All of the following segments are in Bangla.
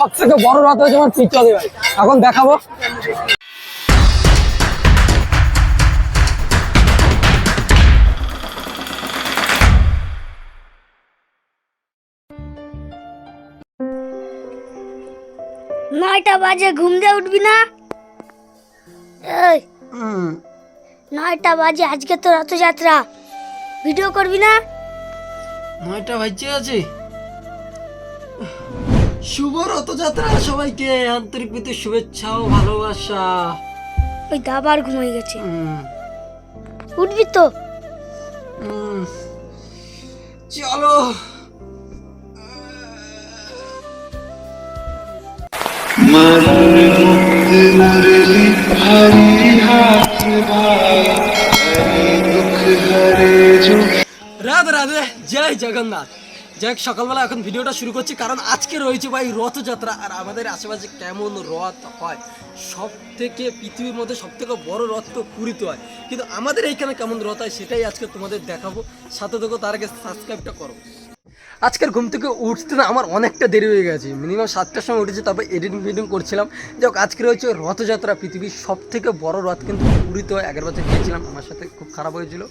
সব থেকে বড় রথ হয়েছে আমার পিচলে ভাই। এখন দেখাবো। নয়টা বাজে ঘুম দিয়ে উঠবি না? এই নয়টা বাজে আজকে তো রথযাত্রা। ভিডিও করবি না? নয়টা বাজে আছে। শুভ রথযাত্রা সবাইকে আন্তরিক প্রীতি শুভেচ্ছা ও ভালোবাসা। ওই দাবার ঘুমিয়ে গেছে। উঠবি তো। চলো। রাধে রাধে জয় জগন্নাথ। যাই হোক, সকালবেলা এখন ভিডিওটা শুরু করছি কারণ আজকে রয়েছে ভাই রথযাত্রা। আর আমাদের আশেপাশে কেমন রথ হয়? সব থেকে পৃথিবীর মধ্যে সব থেকে বড় রথ তো পুরীতে হয়। কিন্তু আমাদের এইখানে কেমন রথ হয় সেটাই আজকে তোমাদের দেখাবো। সাথে দেখো তার আগে সাবস্ক্রাইবটা করো। আজকের ঘুম থেকে উঠতে না আমার অনেকটা দেরি হয়ে গেছে। মিনিমাম সাতটার সময় উঠেছি, তারপর এডিটিং ফিডিং করছিলাম। যাই আজকে রয়েছে রথযাত্রা, পৃথিবীর সব থেকে বড় রথ কিন্তু পুরীতে আগের বছর গিয়েছিলাম, আমার সাথে খুব খারাপ হয়েছিল।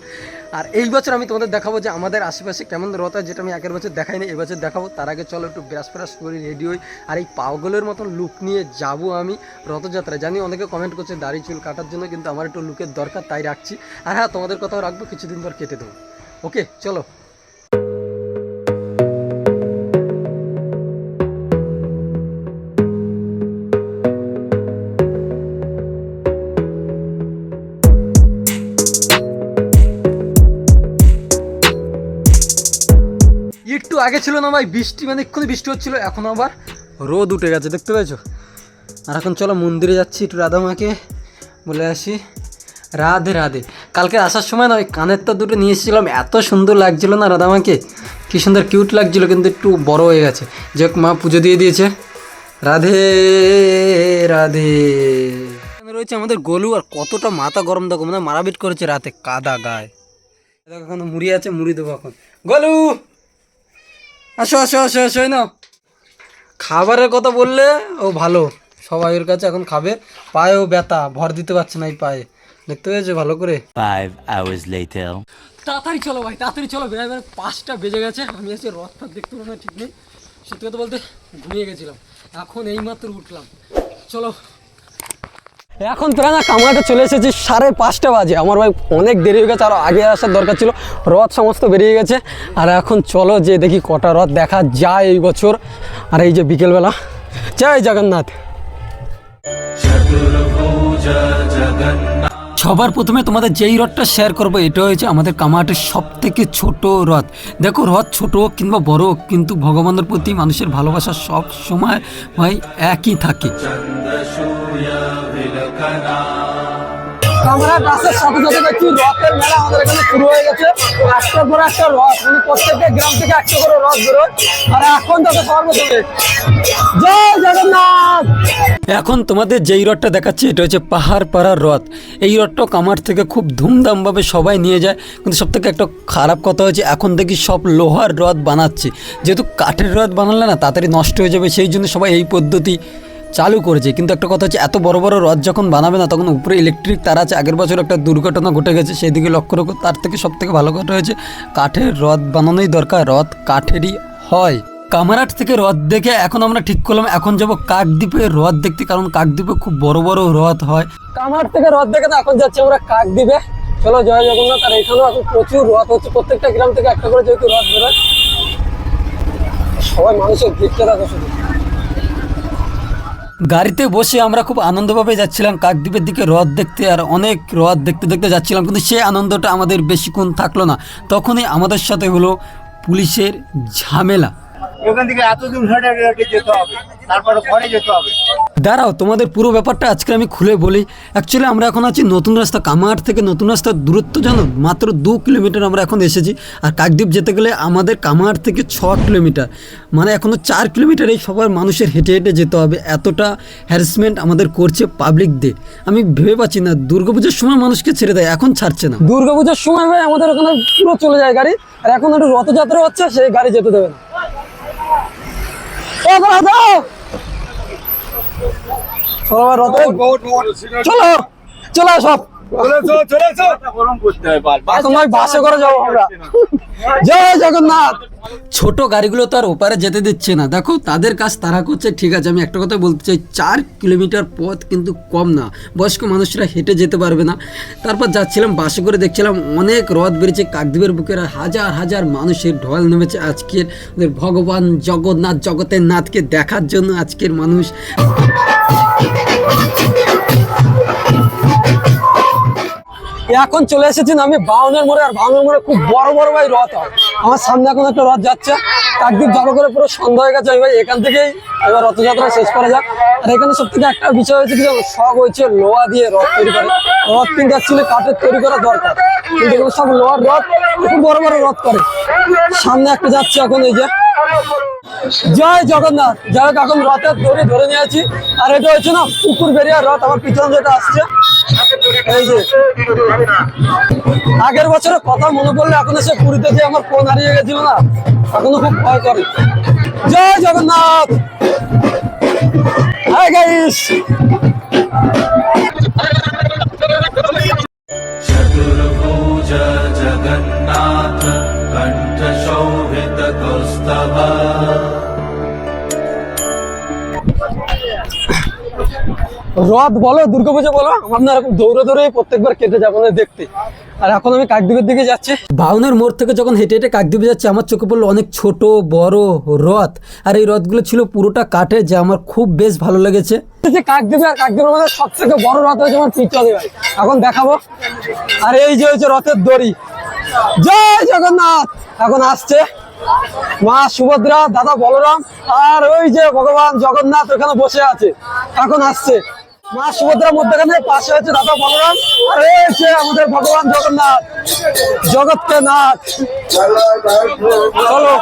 আর এই বছর আমি তোমাদের দেখাবো যে আমাদের আশেপাশে কেমন রথ হয় যেটা আমি আগের বছর দেখাইনি, এই বছর দেখাবো। তার আগে চলো একটু ব্রাশ ফ্রাশ করি রেডি হই। আর এই পাগলের মতন লুক নিয়ে যাব আমি রথযাত্রা। জানি অনেকে কমেন্ট করছে, দাড়ি চুল কাটার জন্য কিন্তু আমার একটু লুকের দরকার, তাই রাখছি। আর হ্যাঁ তোমাদের কথাও রাখব, কিছুদিন পর কেটে দেবো। ওকে চলো। আগে ছিল না ভাই, বৃষ্টি মানে এক্ষুনি বৃষ্টি হচ্ছিল, এখন আবার রোদ উঠে গেছে, দেখতে পেয়েছ? আর এখন চলো মন্দিরে যাচ্ছি, একটু রাধা মাকে বলে আসি। রাধে রাধে। কালকে আসার সময় না, ওই কানের তো দুটো নিয়ে এসেছিলাম, এত সুন্দর লাগছিল না রাধা মাকে? কী সুন্দর কিউট লাগছিল, কিন্তু একটু বড় হয়ে গেছে। যে মা পুজো দিয়ে দিয়েছে। রাধে রাধে। রয়েছে আমাদের গলু, আর কতটা মাথা গরম, দেখো মানে মারাবিট করেছে রাতে, কাদা গায়ে। দেখো, এখন মুড়ি আছে, মুড়ি দেবো এখন। গোলু! আসো আসো আসো আসো না খাবারের কথা বললে ও ভালো। সবাইয়ের কাছে এখন খাবে। পায়েও ব্যথা ভর দিতে পারছে না এই পায়ে। দেখতে পেয়েছ ভালো করে? Five hours later. তাড়াতাড়ি চলো ভাই তাড়াতাড়ি চলো। বেড়াই বেড়াই পাঁচটা বেজে গেছে। আমি এসে রথ ফথ দেখতে পাবো না ঠিক নেই। সত্যি কথা বলতে ঘুমিয়ে গেছিলাম। এখন এইমাত্র উঠলাম। চলো এখন প্রায় না কামরাতে চলে এসেছি সাড়ে পাঁচটা বাজে। আমার ভাই অনেক দেরি হয়ে গেছে, আর আগে আসার দরকার ছিল। রথ সমস্ত বেরিয়ে গেছে। আর এখন চলো যে দেখি কটা রথ দেখা যায় এই বছর। আর এই যে বিকেলবেলা। জয় জগন্নাথ। সবার প্রথমে তোমাদের যেই রথটা শেয়ার করব, এটা হয়েছে আমাদের কামাহাটের সব থেকে ছোট রথ। দেখো, রথ ছোট হোক কিংবা বড় হোক, কিন্তু ভগবানের প্রতি মানুষের ভালোবাসা সব সময় ভাই একই থাকে। কামরায় বাসের সাথে সাথে দেখছি রথের মেলা আমাদের এখানে শুরু হয়ে গেছে। একটার পর একটা রথ মানে প্রত্যেকটা গ্রাম থেকে একটা করে রথ বেরোয়। আর এখন জয় জগন্নাথ! এখন তোমাদের যেই রথটা দেখাচ্ছে এটা হচ্ছে পাহাড় পাড়ার রথ। এই রথটা কামার থেকে খুব ধুমধামভাবে সবাই নিয়ে যায়। কিন্তু সব থেকে একটা খারাপ কথা হচ্ছে এখন দেখি সব লোহার রথ বানাচ্ছে। যেহেতু কাঠের রথ বানালে না তাড়াতাড়ি নষ্ট হয়ে যাবে সেই জন্য সবাই এই পদ্ধতি চালু করেছে। কিন্তু একটা কথা হচ্ছে, এত বড় বড় রথ যখন বানাবে না, তখন উপরে ইলেকট্রিক তার আছে। আগের বছর একটা দুর্ঘটনা ঘটে গেছে সেই দিকে লক্ষ্য রাখো, তার থেকে সব থেকে ভালো কথা হয়েছে, কাঠের রথ বানানোই দরকার, রথ কাঠেরই হয়। কামারহাট থেকে রথ দেখে এখন আমরা ঠিক করলাম, এখন যাব কাকদ্বীপে রথ দেখতে, কারণ কাকদ্বীপে খুব বড় বড় রথ হয়। কামার থেকে রথ দেখে তো এখন যাচ্ছি আমরা কাকদ্বীপে। চলো, জয় জগন্নাথ। আর এখানেও এখন প্রচুর রথ হচ্ছে, প্রত্যেকটা গ্রাম থেকে একটা করে যেহেতু রথ বেরোয়, সবাই মানুষের দেখতে থাকো শুধু। গাড়িতে বসে আমরা খুব আনন্দভাবে যাচ্ছিলাম, কাকদ্বীপের দিকে রথ দেখতে আর অনেক রথ দেখতে দেখতে যাচ্ছিলাম, কিন্তু সেই আনন্দটা আমাদের বেশিক্ষণ থাকল না। তখনই আমাদের সাথে হলো পুলিশের ঝামেলা। ওখান থেকে এত দূর হেঁটে হেঁটে যেতে হবে, তারপরে ঘরে যেতে হবে। দাঁড়াও তোমাদের পুরো ব্যাপারটা আজকে আমি খুলে বলি। অ্যাকচুয়ালি আমরা এখন আছি নতুন রাস্তা কামারহাট থেকে নতুন রাস্তার দূরত্ব জানো? মাত্র দু কিলোমিটার আমরা এখন এসেছি। আর কাকদ্বীপ যেতে গেলে আমাদের কামারহাট থেকে ছ কিলোমিটার। মানে এখনও চার কিলোমিটার এই সবার মানুষের হেঁটে হেঁটে যেতে হবে। এতটা হ্যারাসমেন্ট আমাদের করছে পাবলিক দিয়ে আমি ভেবে পাচ্ছি না দুর্গাপুজোর সময় মানুষকে ছেড়ে দেয় এখন ছাড়ছে না। দুর্গাপুজোর সময় ভাই আমাদের ওখানে পুরো চলে যায় গাড়ি। আর এখন একটু রথযাত্রা হচ্ছে সেই গাড়ি যেতে দেবে না। ও দাও। চলো রতন। চলো চলো সব ভাই বাসে। করে যাব আমরা। জয় জগন্নাথ। ছোট গাড়িগুলো তো আর ওপারে যেতে দিচ্ছে না। দেখো, তাদের কাজ তারা করছে। ঠিক আছে, আমি একটা কথা বলতে চাই, চার কিলোমিটার পথ কিন্তু কম না। বয়স্ক মানুষরা হেঁটে যেতে পারবে না। তারপর যাচ্ছিলাম, বাসে করে দেখছিলাম অনেক রথ বেড়েছে কাকদ্বীপের আর হাজার হাজার মানুষের ঢল নেমেছে আজকের। ভগবান জগন্নাথ, জগতের নাথকে দেখার জন্য আজকের মানুষ। এখন চলে এসেছেন আমি বাউনের মোড়ে, আর বাউনের মোড়ে খুব বড় বড় ভাই রথ হয়। আমার সামনে এখন একটা রথ যাচ্ছে। কাকদ্বীপ যাব করে পুরো সন্ধ্যা হয়ে গেছে। ভাই এখান থেকেই এবার রথযাত্রা শেষ করা যাক। আর এখানে সব থেকে একটা বিষয় হয়েছে কি সব হয়েছে লোহা দিয়ে রথ তৈরি করে। রথ কিন্তু অ্যাকচুয়ালি কাঠের তৈরি করা দরকার। কিন্তু এগুলো সব লোহার রথ, খুব বড় বড় রথ করে। সামনে একটা যাচ্ছে এখন এই যে। জয় জগন্নাথ। যাই হোক, এখন রথের দড়ি ধরে নিয়েছি। আর এটা হচ্ছে না, পুকুর বেরিয়ে রথ। আমার পিছনে যেটা আসছে। এই যে আগের বছরের কথা মনে পড়লে এখন এসে পুরীতে যে আমার ফোন হারিয়ে গেছিল না এখনো খুব ভয় করে জয় জগন্নাথ হাই গাইস चतुर्भुज जगन्नाथ कण्ठशोभितकौस्तभ রথ বলো দুর্গাপুজো বলো আমরা এরকম দৌড়ে দৌড়ে প্রত্যেকবার কেটে যাব না দেখতে। আর এখন আমি কাকদ্বীপের দিকে যাচ্ছি। বাউনের মোড় থেকে যখন হেঁটে হেঁটে কাকদ্বীপে যাচ্ছে আমার চোখে পড়ল অনেক ছোট বড় রথ। আর এই রথগুলো ছিল পুরোটা কাঠে যে আমার খুব বেশ ভালো লেগেছে। যে কাকদ্বীপে আর কাকদ্বীপের মধ্যে সব থেকে বড় রথ হয়েছে আমার পিচলে এখন দেখাবো। আর এই যে হচ্ছে রথের দড়ি। জয় জগন্নাথ! এখন আসছে মা সুভদ্রা দাদা বলরাম আর ওই যে ভগবান জগন্নাথ ওখানে বসে আছে। এখন আসছে। মা সুভদ্রার মধ্যখানে পাশে হচ্ছে দাদা বলরাম। আর হচ্ছে আমাদের ভগবান জগন্নাথ জগৎকে নাথ। চলো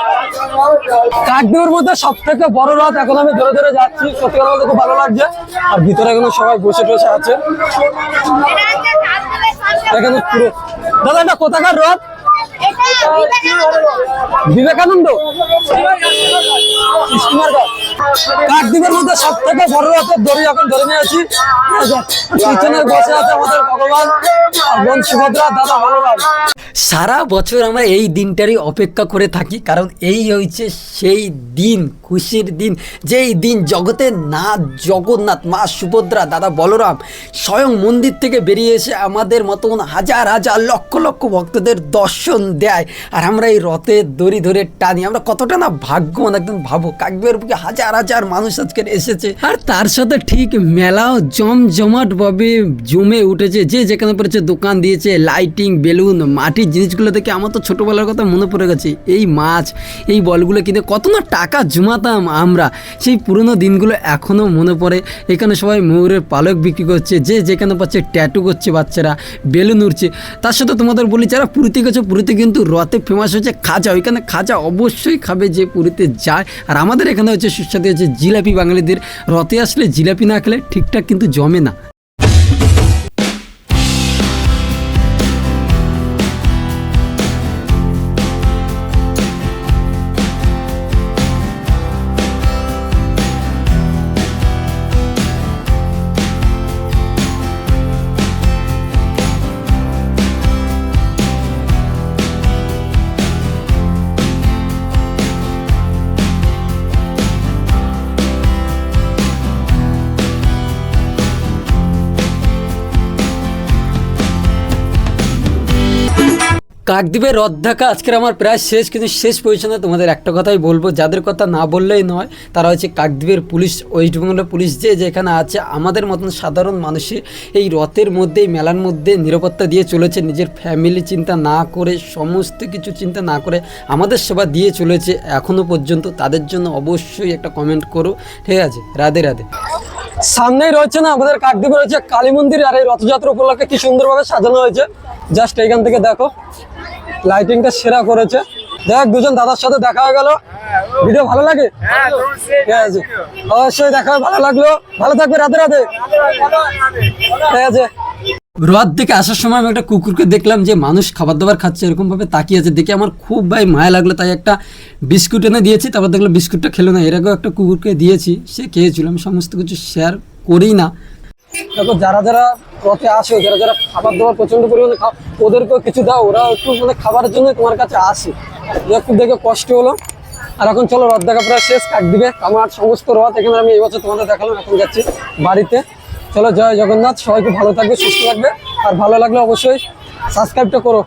মধ্যে সব থেকে বড় রথ এখন আমি ধরে ধরে যাচ্ছি। সত্যি বলতে খুব ভালো লাগছে। আর ভিতরে এখনও সবাই বসে টসে আছে। এখানে পুরো দাদা এটা কোথাকার রথ বিবেকানন্দ। কাকদ্বীপের মধ্যে সব থেকে বড় রথের দড়ি এখন ধরে নিয়েছি। পিছনের বসে আছে আমাদের ভগবান বোন সুভদ্রা, দাদা বলরাম সারা বছর আমরা এই দিনটারই অপেক্ষা করে থাকি, কারণ এই হয়েছে সেই দিন, খুশির দিন। যেই দিন জগতের নাথ জগন্নাথ, মা সুভদ্রা, দাদা বলরাম স্বয়ং মন্দির থেকে বেরিয়ে এসে আমাদের মতন হাজার হাজার, লক্ষ লক্ষ ভক্তদের দর্শন দেয়, আর আমরা এই রথের দড়ি ধরে টানি। আমরা কতটা না ভাগ্যবান একদম ভাবো কাকবের বুকে হাজার হাজার মানুষ আজকে এসেছে। আর তার সাথে ঠিক মেলাও জমজমাট ভাবে জমে উঠেছে। যে যেখানে পড়েছে দোকান দিয়েছে, লাইটিং, বেলুন মাটির জিনিসগুলো দেখে আমার তো ছোটোবেলার কথা মনে পড়ে গেছে। এই মাছ, এই বলগুলো কিনে কত না টাকা জমাতাম আমরা। সেই পুরনো দিনগুলো এখনও মনে পড়ে। এখানে সবাই ময়ূরের পালক বিক্রি করছে, যে যেখানে পাচ্ছে ট্যাটু করছে বাচ্চারা, বেলুন উঠছে তার সাথে তোমাদের বলি, যারা পুরীতে গেছে, পুরীতে কিন্তু রথে ফেমাস হচ্ছে খাজা। ওইখানে খাজা অবশ্যই খাবে যে পুরীতে যায়। আর আমাদের এখানে হচ্ছে সুস্বাদু হচ্ছে জিলাপি বাঙালিদের। রথে আসলে জিলাপি না খেলে ঠিকঠাক কিন্তু জমে না। কাকদ্বীপের রথ দেখা আজকের আমার প্রায় শেষ, কিন্তু শেষ পজিশনে তোমাদের একটা কথাই বলব। যাদের কথা না বললেই নয়, তারা হচ্ছে কাকদ্বীপের পুলিশ, ওয়েস্ট বেঙ্গলের পুলিশ যে যেখানে আছে, আমাদের মতন সাধারণ মানুষের এই রথের মধ্যে, এই মেলার মধ্যে নিরাপত্তা দিয়ে চলেছে। নিজের ফ্যামিলি চিন্তা না করে, সমস্ত কিছু চিন্তা না করে আমাদের সেবা দিয়ে চলেছে এখনও পর্যন্ত। তাদের জন্য অবশ্যই একটা কমেন্ট করো, ঠিক আছে? রাধে রাধে। সামনেই রয়েছে না আমাদের কাকদ্বীপে রয়েছে কালী মন্দির, আর এই রথযাত্রা উপলক্ষে কি সুন্দরভাবে সাজানো হয়েছে? জাস্ট এইখান থেকে দেখো। লাইটিংটা সেরা করেছে। দেখ দুজন দাদার সাথে দেখা হয়ে গেল। ভিডিও ভালো লাগে? ঠিক আছে। অবশ্যই দেখা হয়ে ভালো লাগল। ভালো থাকবে রাতে রাতে ঠিক আছে। রথ থেকে আসার সময় আমি একটা কুকুরকে দেখলাম যে মানুষ খাবার দাবার খাচ্ছে এরকমভাবে তাকিয়ে আছে। দেখে আমার খুব ভাই মায়া লাগল তাই একটা বিস্কুট এনে দিয়েছি। তারপর দেখলাম বিস্কুটটা খেলো না। এর আগেও একটা কুকুরকে দিয়েছি সে খেয়েছিল। আমি সমস্ত কিছু শেয়ার করি না। দেখো, যারা যারা পথে আসে, যারা যারা খাবার দাবার প্রচণ্ড পরিমাণে ওদেরকেও কিছু দাও ওরা একটু মানে খাবারের জন্য তোমার কাছে আসে। একটু দেখে কষ্ট হলো। আর এখন চলো, রথ দেখা প্রায় শেষ কাট দিবে? আমার সমস্ত রথ, এখানে আমি এবছর তোমাদের দেখালাম, এখন যাচ্ছি বাড়িতে। চলো, জয় জগন্নাথ সবাইকে ভালো থাকবে, সুস্থ থাকবে। আর ভালো লাগলে অবশ্যই সাবস্ক্রাইবটা করো।